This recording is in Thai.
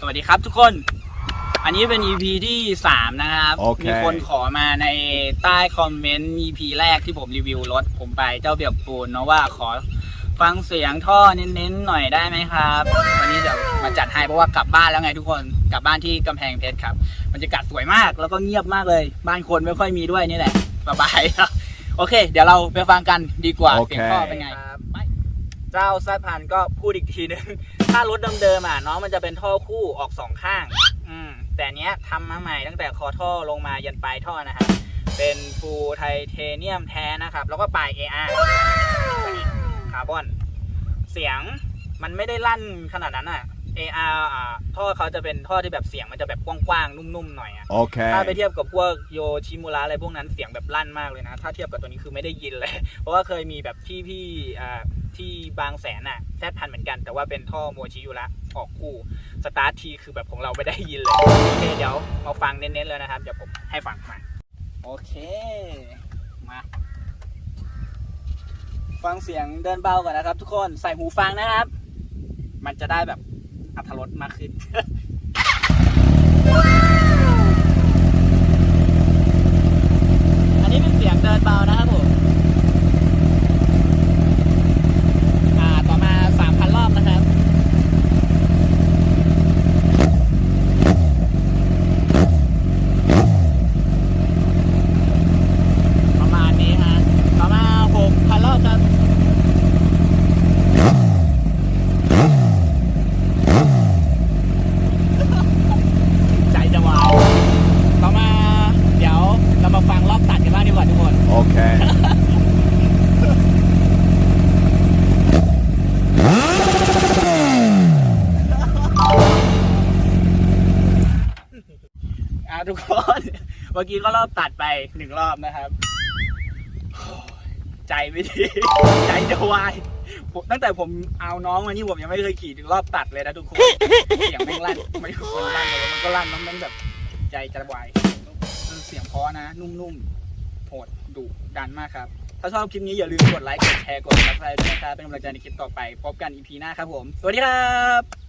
สวัสดีครับทุกคน อันนี้เป็น EP ที่3นะครับ โอเค มีคนขอมาในใต้คอมเมนต์ EP แรกที่ผมรีวิวรถผมไปเจ้าเบียบปูนเนาะว่าขอฟังเสียงท่อเน้นๆหน่อยได้ไหมครับ วันนี้เดี๋ยวมาจัดให้เพราะว่ากลับบ้านแล้วไงทุกคนกลับบ้านที่กำแพงเพชรครับบรรยากาศสวยมากแล้วก็เงียบมากเลย บ้านคนไม่ค่อยมีด้วยนี่แหละสบาย โอเค เดี๋ยวเราไปฟังกันดีกว่าโอเค เสียงท่อเป็นไงไป เจ้าซัดพันก็พูดอีกทีนึง ถ้ารถเดิมๆอะน้องมันจะเป็นท่อคู่ออกสองข้าง อืม แต่เนี้ยทำมาใหม่ตั้งแต่คอท่อลงมายันปลายท่อนะครับ เป็นฟูลไทเทเนียมแท้นะครับ แล้วก็ปลาย AR คาร์บอน เสียงมันไม่ได้ลั่นขนาดนั้นอะ AR อ่าท่อเขาจะเป็นท่อที่แบบเสียงมันจะแบบกว้างๆ นุ่มๆ หน่อยอะ Okay. ถ้าไปเทียบกับพวกโยชิมุระอะไรพวกนั้นเสียงแบบลั่นมากเลยนะ ถ้าเทียบกับตัวนี้คือไม่ได้ยินเลย เพราะว่าเคยมีแบบที่พี่อ่า ที่บางแสนอะแทบพันเหมือนกัน แต่ว่าเป็นท่อโมชิยุระออกคู่สตาร์ททีคือแบบของเราไม่ได้ยินเลยโอเคเดี๋ยวมาฟังเน้นๆเลยนะครับเดี๋ยวผมให้ฟังมาโอเคมาฟังเสียงเดินเบาก่อนนะครับ ทุกคนใส่หูฟังนะครับ มันจะได้แบบอัธรสมากขึ้น อันนี้เป็นเสียงเดินเบานะครับผม อ่า ต่อมาสามพันรอบนะครับ ประมาณนี้ฮะ ต่อมาหกพันรอบครับ ใจจะวาย ต่อมา เดี๋ยวเรามาฟังรอบตัดกันบ้างดีกว่าทุกคน Okay. อ่า ทุกคน เมื่อกี้ก็รอบตัดไปหนึ่งรอบนะครับใจไม่ดี ใจจะวายตั้งแต่ผมเอาน้องมานี่ผมยังไม่เคยขี่ถึงรอบตัดเลยนะทุกคนเสียงแม่งลั่นไม่คนลั่นเลยมันก็ลั่นมันแบบใจจะวายเสียงเพราะนะ นุ่มๆโหดดุดันมากครับ ถ้าชอบคลิปนี้อย่าลืมกดไลค์กดแชร์กดซับสไครต์ด้วยนะครับเป็นกำลังใจในคลิปต่อไป พบกันอีพีหน้าครับผม สวัสดีครับ